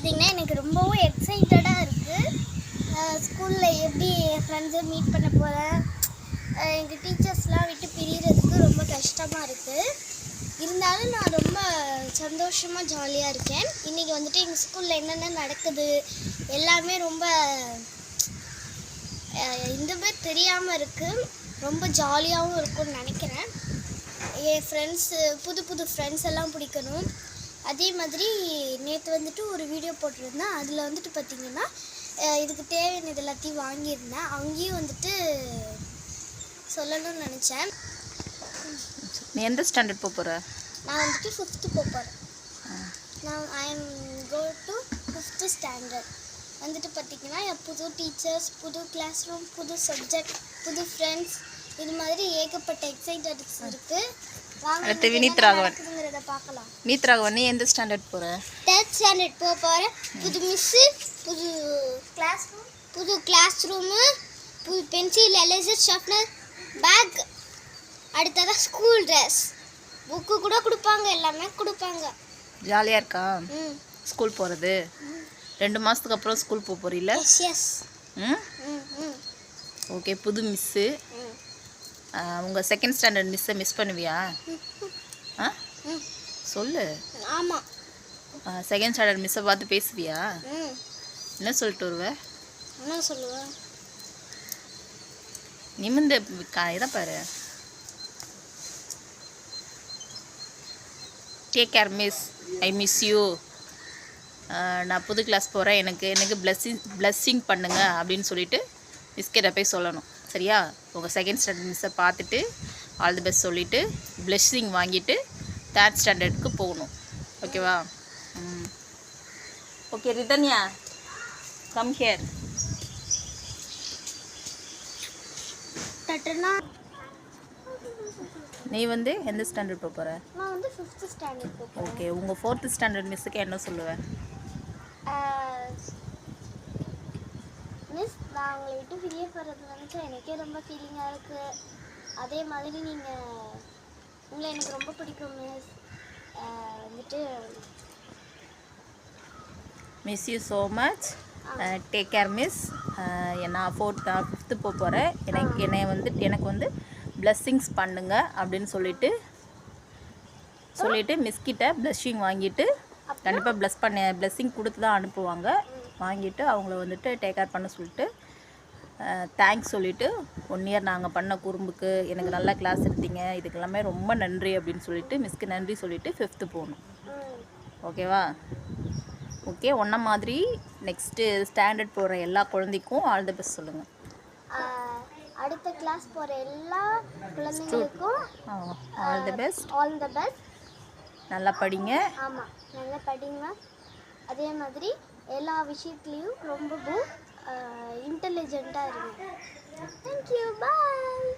பார்த்தீங்கன்னா எனக்கு ரொம்பவும் எக்ஸைட்டடாக இருக்குது ஸ்கூலில் எப்படி என் ஃப்ரெண்ட்ஸை மீட் பண்ண போகிறேன் எங்கள் டீச்சர்ஸ்லாம் விட்டு பிரிகிறதுக்கு ரொம்ப கஷ்டமாக இருக்குது இருந்தாலும் நான் ரொம்ப சந்தோஷமாக ஜாலியாக இருக்கேன். இன்றைக்கி வந்துட்டு எங்கள் ஸ்கூலில் என்னென்ன நடக்குது? எல்லாமே ரொம்ப இந்த தெரியாமல் இருக்குது ரொம்ப ஜாலியாகவும் இருக்கும்னு நினைக்கிறேன். என் ஃப்ரெண்ட்ஸு புது புது ஃப்ரெண்ட்ஸ் எல்லாம் பிடிக்கணும். அதே மாதிரி நேற்று வந்துட்டு ஒரு வீடியோ போட்டிருந்தேன். அதில் வந்துட்டு பார்த்திங்கன்னா இதுக்கு தேவையானது எல்லாத்தையும் வாங்கியிருந்தேன். அங்கேயும் வந்துட்டு சொல்லணும்னு நினச்சேன். நீ எந்த ஸ்டாண்டர்ட் போக போகிற நான் வந்துட்டு ஃபிஃப்த்து போகிறேன் நான் I am go to fifth standard வந்துட்டு பார்த்திங்கன்னா என் புது டீச்சர்ஸ் புது கிளாஸ் ரூம் புது சப்ஜெக்ட் புது ஃப்ரெண்ட்ஸ் இது மாதிரி ஏகப்பட்ட எக்ஸைட்டட்ஸ் இருக்குது அடுத்து வினீத் ராகவன். பார்க்கலாம். நீத்ராகவன் நீ எந்த ஸ்டாண்டர்ட் போகிற தேர்ட் ஸ்டாண்டர்ட் போக போகிறேன் புது மிஸ்ஸு புது கிளாஸ் ரூம் புது கிளாஸ் ரூமு புது பென்சில் எலேசர் ஷார்ப்னர் பேக் அடுத்ததாக ஸ்கூல் ட்ரெஸ் புக்கு கூட கொடுப்பாங்க எல்லாமே கொடுப்பாங்க. ஜாலியாக இருக்கா? ஸ்கூல் போகிறது ரெண்டு மாதத்துக்கு அப்புறம் ஸ்கூல் போக போகிறீல்ல எஸ் ஓகே புது மிஸ்ஸு உங்கள் செகண்ட் ஸ்டாண்டர்ட் மிஸ்ஸை மிஸ் பண்ணுவியா? ஆ? சொல்லு. ஆமாம் செகண்ட் ஸ்டாண்டர்ட் மிஸ்ஸை பார்த்து பேசுவியா? என்ன சொல்லிட்டு வருவ? என்ன சொல்லுவேன் நிமிந்து கா இதை பாரு. Take care miss I miss you நான் புது கிளாஸ் போகிறேன் எனக்கு எனக்கு பிளஸ்ஸிங் பிளஸ்ஸிங் பண்ணுங்க அப்படின்னு சொல்லிட்டு மிஸ்கிட்ட போய் சொல்லணும். சரியா? உங்கள் செகண்ட் ஸ்டாண்டர்ட் மிஸ்ஸை பார்த்துட்டு ஆல் தி பெஸ்ட் சொல்லிவிட்டு பிளஸ்ஸிங் வாங்கிட்டு தேர்ட் ஸ்டாண்டர்டுக்கு போகணும். ஓகேவா ம். ஓகே ரிதன்யா கம் ஹியர் நீ வந்து எந்த ஸ்டாண்டர்ட் போக போகிற நான் வந்து ஃபிஃப்த்து ஸ்டாண்டர்ட் ஓகே உங்கள் ஃபோர்த்து ஸ்டாண்டர்ட் மிஸ்ஸுக்கு என்ன சொல்லுவேன் மிஸ் நான் உங்களை விட்டு பிரிய போகிறது நினச்சா எனக்கே ரொம்ப ஃபீலிங்காக இருக்குது அதே மாதிரி நீங்கள் உங்களை எனக்கு ரொம்ப பிடிக்கும் மிஸ் வந்துட்டு miss you so much take care miss நான் ஃபோர்த் நான் ஃபிஃப்த்து போக போகிறேன் எனக்கு என்னை வந்து எனக்கு வந்து blessings பண்ணுங்க அப்படின்னு சொல்லிட்டு சொல்லிட்டு மிஸ் கிட்ட ப்ளஸ்ஸிங் வாங்கிட்டு கண்டிப்பாக ப்ளஸ் பண்ண blessing கொடுத்து தான் அனுப்புவாங்க. வாங்கிட்டு அவங்கள வந்துட்டு டேக் கேர் பண்ண சொல்லிட்டு தேங்க்ஸ் சொல்லிட்டு ஒன் இயர் நாங்கள் பண்ண குறும்புக்கு எனக்கு நல்ல கிளாஸ் எடுத்தீங்க. இதுக்கு எல்லாமே ரொம்ப நன்றி அப்படின்னு சொல்லிட்டு மிஸ்க்கு நன்றி சொல்லிட்டு ஃபிஃப்த்து போகணும் ஓகேவா ஓகே ஒன்றை மாதிரி நெக்ஸ்ட்டு ஸ்டாண்டர்ட் போகிற எல்லா குழந்தைக்கும் ஆல் தி பெஸ்ட் சொல்லுங்கள் அடுத்த கிளாஸ் போகிற எல்லா குழந்தைங்களுக்கும் all the best all the best நல்லா படிங்க. ஆமாம் நல்லா படிங்க. அதே மாதிரி எல்லா விஷயத்துலேயும் ரொம்பவும் இன்டெலிஜெண்ட்டாக இருக்கும் தேங்க்யூ பாய்